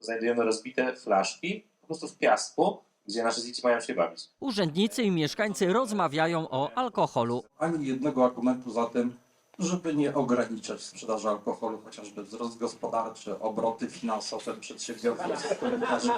Znajdujemy rozbite flaszki po prostu w piasku, gdzie nasze dzieci mają się bawić. Urzędnicy i mieszkańcy rozmawiają o alkoholu. ani jednego argumentu za tym, żeby nie ograniczać sprzedaży alkoholu, chociażby wzrost gospodarczy, obroty finansowe przedsiębiorców,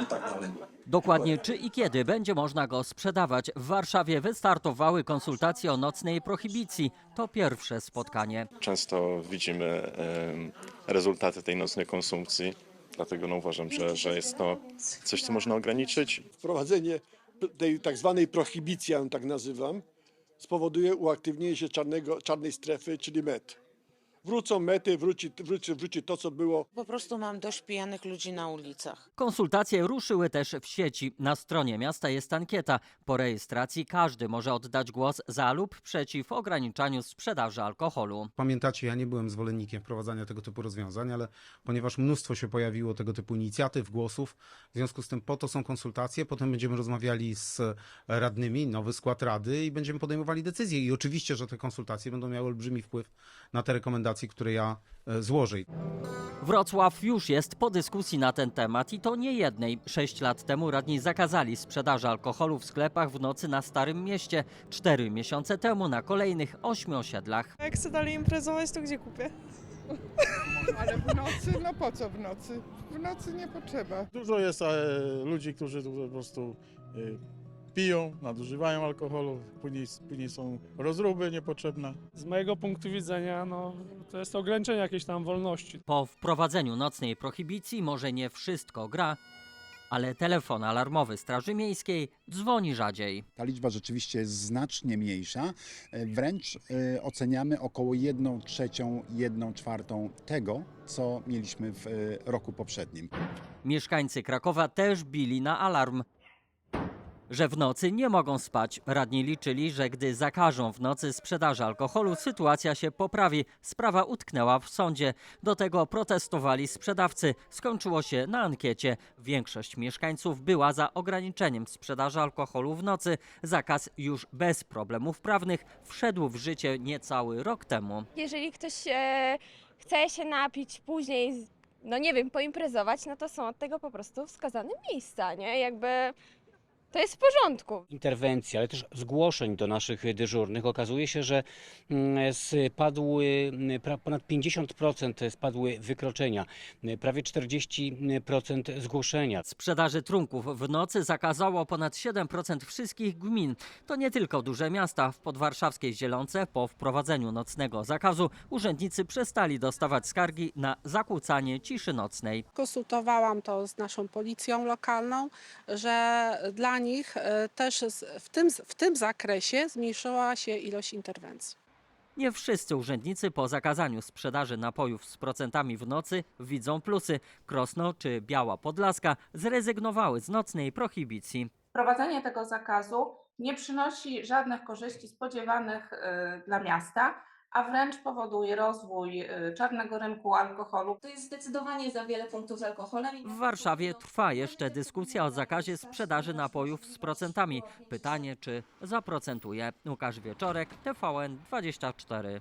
i tak dalej. Dokładnie czy i kiedy będzie można go sprzedawać. W Warszawie wystartowały konsultacje o nocnej prohibicji. To pierwsze spotkanie. Często widzimy em, rezultaty tej nocnej konsumpcji, dlatego no, uważam, że, że jest to coś, co można ograniczyć. wprowadzenie tej tak zwanej prohibicji, ja ją tak nazywam, spowoduje uaktywnienie się czarnego, czarnej strefy, czyli met. Wrócą mety, wróci, wróci, wróci to, co było Po prostu mam dość pijanych ludzi na ulicach. Konsultacje ruszyły też w sieci. Na stronie miasta jest ankieta. Po rejestracji każdy może oddać głos za lub przeciw ograniczaniu sprzedaży alkoholu. Pamiętacie, ja nie byłem zwolennikiem wprowadzania tego typu rozwiązań, ale ponieważ mnóstwo się pojawiło tego typu inicjatyw, głosów, w związku z tym po to są konsultacje, potem będziemy rozmawiali z radnymi, nowy skład rady i będziemy podejmowali decyzje. I oczywiście, że te konsultacje będą miały olbrzymi wpływ na te rekomendacje, które ja e, złożę. Wrocław już jest po dyskusji na ten temat i to nie jednej. Sześć lat temu radni zakazali sprzedaży alkoholu w sklepach w nocy na Starym Mieście. Cztery miesiące temu na kolejnych ośmiu osiedlach. Jak chcę dalej imprezować, to gdzie kupię? Ale w nocy, no po co w nocy? W nocy nie potrzeba. Dużo jest e, ludzi, którzy tu po prostu e, piją, nadużywają alkoholu, później, później są rozruby niepotrzebne. Z mojego punktu widzenia, no, to jest ograniczenie jakiejś tam wolności. Po wprowadzeniu nocnej prohibicji może nie wszystko gra, ale telefon alarmowy Straży Miejskiej dzwoni rzadziej. Ta liczba rzeczywiście jest znacznie mniejsza. E, Wręcz e, oceniamy około 1 trzecią, 1 czwartą tego, co mieliśmy w e, roku poprzednim. Mieszkańcy Krakowa też bili na alarm. Że w nocy nie mogą spać. Radni liczyli, że gdy zakażą w nocy sprzedaży alkoholu, sytuacja się poprawi. Sprawa utknęła w sądzie. Do tego protestowali sprzedawcy. Skończyło się na ankiecie. Większość mieszkańców była za ograniczeniem sprzedaży alkoholu w nocy. Zakaz już bez problemów prawnych wszedł w życie niecały rok temu. Jeżeli ktoś e, chce się napić później, no nie wiem, poimprezować, no to są od tego po prostu wskazane miejsca, nie? Jakby to jest w porządku. interwencji, ale też zgłoszeń do naszych dyżurnych okazuje się, że mm, spadły mm, pra- ponad 50% spadły wykroczenia, prawie 40% zgłoszenia. Sprzedaży trunków w nocy zakazało ponad 7% wszystkich gmin. To nie tylko duże miasta. W podwarszawskiej Zielonce po wprowadzeniu nocnego zakazu urzędnicy przestali dostawać skargi na zakłócanie ciszy nocnej. Konsultowałam to z naszą policją lokalną, że dla nich e, też w tym, w tym zakresie zmniejszyła się ilość interwencji. Nie wszyscy urzędnicy po zakazaniu sprzedaży napojów z procentami w nocy widzą plusy. Krosno czy Biała Podlaska zrezygnowały z nocnej prohibicji. Wprowadzenie tego zakazu nie przynosi żadnych korzyści spodziewanych y, dla miasta, a wręcz powoduje rozwój y, czarnego rynku alkoholu. To jest zdecydowanie za wiele punktów z alkoholem. W Warszawie trwa jeszcze dyskusja o zakazie sprzedaży napojów z procentami. Pytanie, czy zaprocentuje. Łukasz Wieczorek, TVN 24.